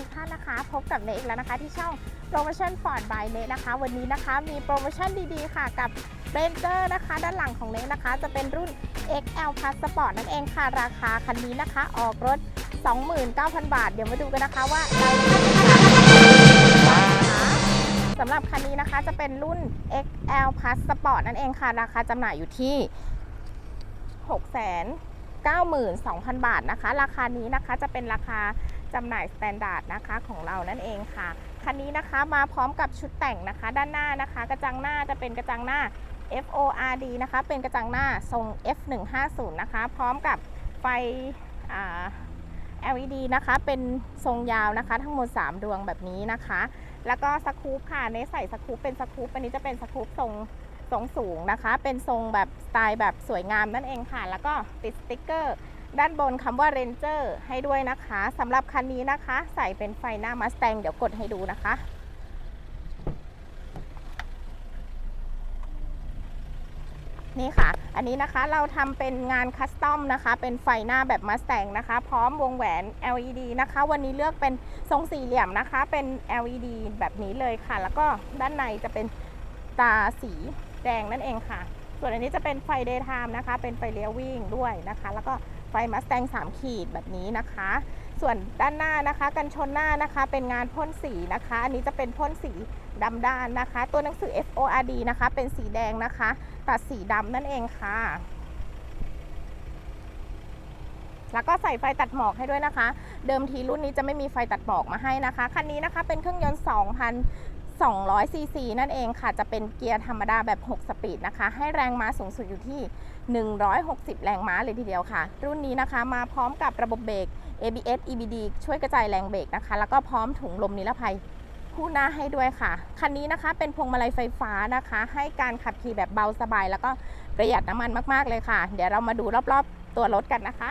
ทุกท่านนะคะ พบกับเนอีกแล้วนะคะ ที่ช่องโปรโมชั่นฟอร์ดบายเนนะคะ วันนี้นะคะมีโปรโมชั่นดีๆค่ะกับ r a n g e r นะคะ ด้านหลังของเนนะคะ จะเป็นรุ่น XL Plus Sport นั่นเองค่ะ ราคาคันนี้นะคะ ออกรถ 29,000 บาท เดี๋ยวมาดูกันนะคะว่าเอียดต่าสำหรับคันนี้นะคะจะเป็นรุ่น XL Plus Sport นั่นเองค่ะ ราคาจำหน่ายอยู่ที่6 92,000 บาทนะคะ ราคานี้นะคะจะเป็นราคา จำหน่ายสแตนดาร์ดนะคะของเรานั่นเองค่ะ คันนี้นะคะมาพร้อมกับชุดแต่งนะคะ ด้านหน้านะคะ กระจังหน้าจะเป็นกระจังหน้า FORD นะคะ เป็นกระจังหน้าทรง F150 นะคะ พร้อมกับไฟอ่า LED นะคะ เป็นทรงยาวนะคะ ทั้งหมด 3 ดวงแบบนี้นะคะ แล้วก็สกู๊ปค่ะในใส่สกู๊ปเป็นสกู๊ปอันนี้จะเป็นสกู๊ปทรงทรงสูงนะคะ เป็นทรงแบบสไตล์แบบสวยงามนั่นเองค่ะ แล้วก็ติดสติ๊กเกอร์ ด้านบนคำว่า Ranger ให้ด้วยนะคะสำหรับคันนี้นะคะ ใส่เป็นไฟหน้า Mustang เดี๋ยวกดให้ดูนะคะ นี่ค่ะ อันนี้นะคะเราทำเป็นงานคัสตอมนะคะ เป็นไฟหน้าแบบ Mustang นะคะ พร้อมวงแหวน LED นะคะ วันนี้เลือกเป็นทรงสี่เหลี่ยมนะคะ เป็น LED แบบนี้เลยค่ะ แล้วก็ด้านในจะเป็นตาสีแดงนั่นเองค่ะ ส่วนอันนี้จะเป็นไฟ daytime นะคะ เป็นไฟเลี้ยววิ่งด้วยนะคะ แล้วก็ ไฟ Mustang 3ขีดแบบนี้นะคะ ส่วนด้านหน้านะคะ กันชนหน้านะคะ เป็นงานพ่นสีนะคะ อันนี้จะเป็นพ่นสีดำด้านนะคะ ตัวหนังสือ FORD นะคะ เป็นสีแดงนะคะ ตัดสีดำนั่นเองค่ะ แล้วก็ใส่ไฟตัดหมอกให้ด้วยนะคะ เดิมทีรุ่นนี้จะไม่มีไฟตัดหมอกมาให้นะคะ คันนี้นะคะเป็นเครื่องยนต์ 200 ซีซีนั่นเองค่ะ จะเป็นเกียร์ธรรมดาแบบ 6 สปีดนะคะ ให้แรงม้าสูงสุดอยู่ที่ 160 แรงม้าเลยทีเดียวค่ะ รุ่นนี้นะคะมาพร้อมกับระบบเบรก ABS EBD ช่วยกระจายแรงเบรกนะคะ แล้วก็พร้อมถุงลมนิรภัยคู่หน้าให้ด้วยค่ะ คันนี้นะคะเป็นพวงมาลัยไฟฟ้านะคะ ให้การขับขี่แบบเบาสบาย แล้วก็ประหยัดน้ำมันมาก ๆ เลยค่ะ เดี๋ยวเรามาดูรอบ ๆ ตัวรถกันนะคะ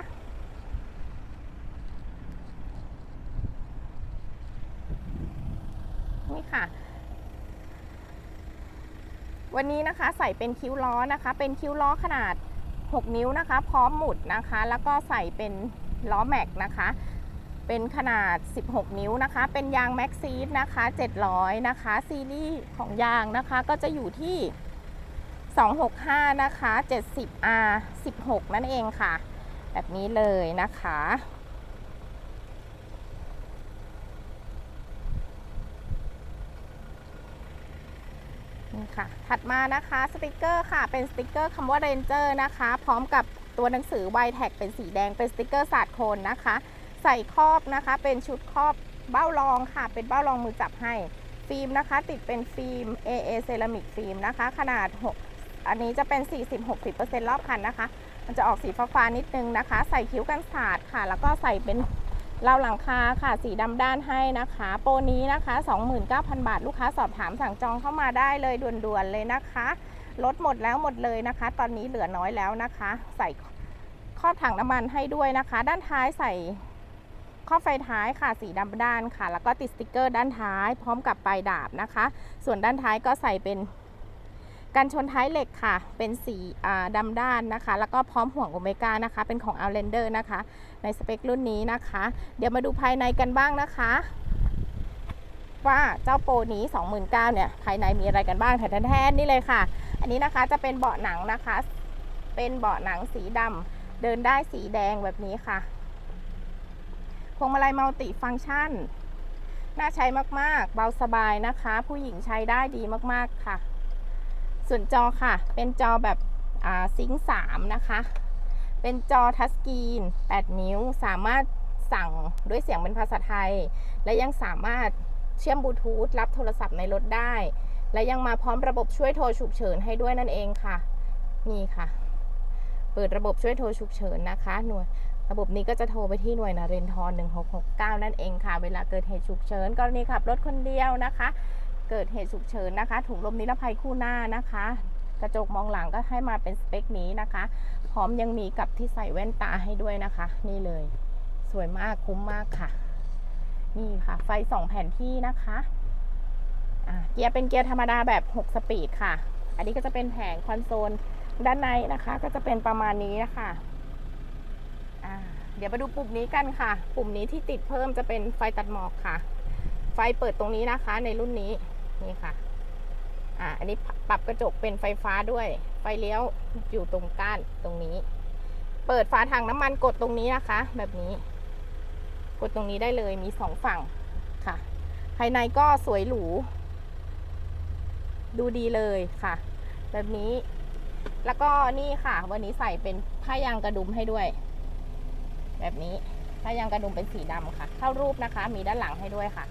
นี่ค่ะ วันนี้นะคะใส่เป็นคิ้วล้อนะคะ เป็นคิ้วล้อขนาด 6 นิ้วนะคะ พร้อมหมุดนะคะ แล้วก็ใส่เป็นล้อแม็กนะคะ เป็นขนาด 16 นิ้วนะคะ เป็นยางแม็กซีดนะคะ 700 นะคะ ซีรีส์ของยางนะคะก็จะอยู่ที่ 265 นะคะ 70R 16 นั่นเองค่ะ แบบนี้เลยนะคะ นี่ค่ะ ถัดมานะคะสติกเกอร์ค่ะ เป็นสติกเกอร์คำว่า Ranger นะคะ พร้อมกับตัวหนังสือ y t a g เป็นสีแดง เป็นสติกเกอร์สาดโคนนะคะ ใส่ครอบนะคะ เป็นชุดครอบเบ้ารองค่ะ เป็นเบ้ารองมือจับให้ ฟิล์มนะคะ ติดเป็นฟิล์ม AA เซรามิกฟิล์มนะคะ ขนาด 6 อันนี้จะเป็น 40-60%รอบคันนะคะ มันจะออกสีฟ้าๆนิดนึงนะคะ ใส่คิ้วกันสาดค่ะ แล้วก็ใส่เป็น ราหลังคาค่ะสีดำด้านให้นะคะ โปรนี้นะคะ 29,000 บาท ลูกค้าสอบถามสั่งจองเข้ามาได้เลยด่วนๆเลยนะคะลดหมดแล้วหมดเลยนะคะ ตอนนี้เหลือน้อยแล้วนะคะ ใส่ครอบถังน้ำมันให้ด้วยนะคะ ด้านท้ายใส่ครอไฟท้ายค่ะสีดำด้านค่ะ แล้วก็ติดสติกเกอร์ด้านท้าย พร้อมกับปลายดาบนะคะ ส่วนด้านท้ายก็ใส่เป็น กันชนท้ายเหล็กค่ะ เป็นสีอ่าดำด้านนะคะ แล้วก็พร้อมห่วงโอเมก้านะคะ เป็นของ Outlander นะคะ ในสเปครุ่นนี้นะคะ เดี๋ยวมาดูภายในกันบ้างนะคะ ว่าเจ้าโปรนี้ 29,000เนี่ย ภายในมีอะไรกันบ้างแทนๆนี่เลยค่ะ อันนี้นะคะจะเป็นเบาะหนังนะคะ เป็นเบาะหนังสีดำเดินได้สีแดงแบบนี้ค่ะ พวงมาลัยมัลติฟังก์ชัน น่าใช้มากๆ เบาสบายนะคะ ผู้หญิงใช้ได้ดีมากๆค่ะ ส่วนจอค่ะ เป็นจอแบบซิงค์3นะคะ เป็นจอทัชสกรีน 8 นิ้ว สามารถสั่งด้วยเสียงเป็นภาษาไทย และยังสามารถเชื่อมบลูทูธรับโทรศัพท์ในรถได้ และยังมาพร้อมระบบช่วยโทรฉุกเฉินให้ด้วยนั่นเองค่ะ นี่ค่ะ เปิดระบบช่วยโทรฉุกเฉินนะคะ หน่วยระบบนี้ก็จะโทรไปที่หน่วยนเรนทร1669 นั่นเองค่ะ เวลาเกิดเหตุฉุกเฉินกรณีขับรถคนเดียวนะคะ เกิดเหตุฉุกเฉินนะคะ ถุงลมนิรภัยคู่หน้านะคะ กระจกมองหลังก็ให้มาเป็นสเปคนี้นะคะ พร้อมยังมีกับที่ใส่แว่นตาให้ด้วยนะคะ นี่เลย สวยมากคุ้มมากค่ะ นี่ค่ะ ไฟสองแผ่นที่นะคะเกียร์เป็นเกียร์ธรรมดาแบบ 6 สปีดค่ะ อันนี้ก็จะเป็นแผงคอนโซลด้านในนะคะ ก็จะเป็นประมาณนี้นะคะอ่าเดี๋ยวมาดูปุ่มนี้กันค่ะ ปุ่มนี้ที่ติดเพิ่มจะเป็นไฟตัดหมอกค่ะ ไฟเปิดตรงนี้นะคะในรุ่นนี้ นี่ค่ะ อ่า อันนี้ปรับกระจกเป็นไฟฟ้าด้วย ไฟเลี้ยวอยู่ตรงก้านตรงนี้ เปิดฝาถังน้ำมันกดตรงนี้นะคะ แบบนี้ กดตรงนี้ได้เลยมีสองฝั่งค่ะ ภายในก็สวยหรู ดูดีเลยค่ะ แบบนี้ แล้วก็นี่ค่ะ วันนี้ใส่เป็นผ้ายางกระดุมให้ด้วย แบบนี้ผ้ายางกระดุมเป็นสีดำค่ะ เข้ารูปนะคะ มีด้านหลังให้ด้วยค่ะ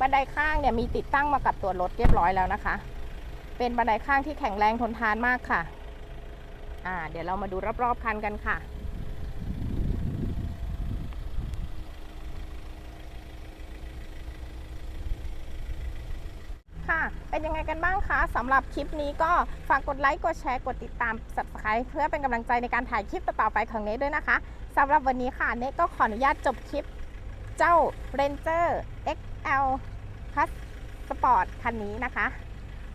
บันไดข้างเนี่ยมีติดตั้งมากับตัวรถเรียบร้อยแล้วนะคะ เป็นบันไดข้างที่แข็งแรงทนทานมากค่ะ อ่า เดี๋ยวเรามาดูรอบๆคันกันค่ะ ค่ะ เป็นยังไงกันบ้างคะสำหรับคลิปนี้ก็ฝากกดไลค์ กดแชร์ กดติดตาม subscribe เพื่อเป็นกำลังใจในการถ่ายคลิปต่อๆไปของเนทด้วยนะคะสำหรับวันนี้ค่ะ เนทก็ขออนุญาตจบคลิปเจ้า Ranger XL Plus Sport คันนี้นะคะ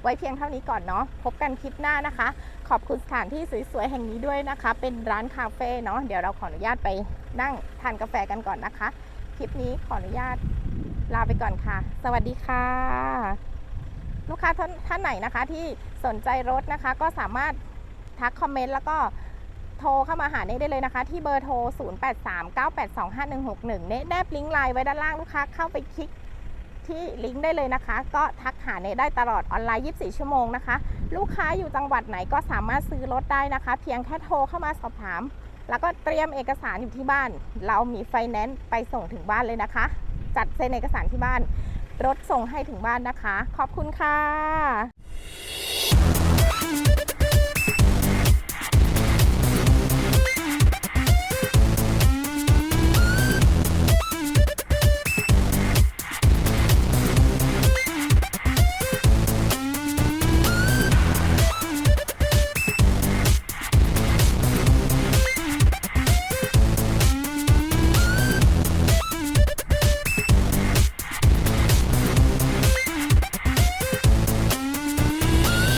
ไว้เพียงเท่านี้ก่อนเนาะพบกันคลิปหน้านะคะ ขอบคุณสถานที่สวยๆแห่งนี้ด้วยนะคะ เป็นร้านคาเฟ่เนาะเดี๋ยวเราขออนุญาตไปนั่งทานกาแฟกันก่อนนะคะ คลิปนี้ขออนุญาตลาไปก่อนค่ะ สวัสดีค่ะ ลูกค้าท่านท่านไหนนะคะที่สนใจรถนะคะ ก็สามารถทักคอมเมนต์แล้วก็โทรเข้ามาหาเนทได้เลยนะคะ ที่เบอร์โทร 0839825161 เนทแนบลิงก์ไลน์ไว้ด้านล่างลูกค้าเข้าไปคลิก ที่ลิงก์ได้เลยนะคะ ก็ทักหาเนได้ตลอดออนไลน์ 24 ชั่วโมงนะคะ ลูกค้าอยู่จังหวัดไหนก็สามารถซื้อรถได้นะคะ เพียงแค่โทรเข้ามาสอบถาม แล้วก็เตรียมเอกสารอยู่ที่บ้าน เรามีไฟแนนซ์ไปส่งถึงบ้านเลยนะคะ จัดเซ็นเอกสารที่บ้าน รถส่งให้ถึงบ้านนะคะ ขอบคุณค่ะ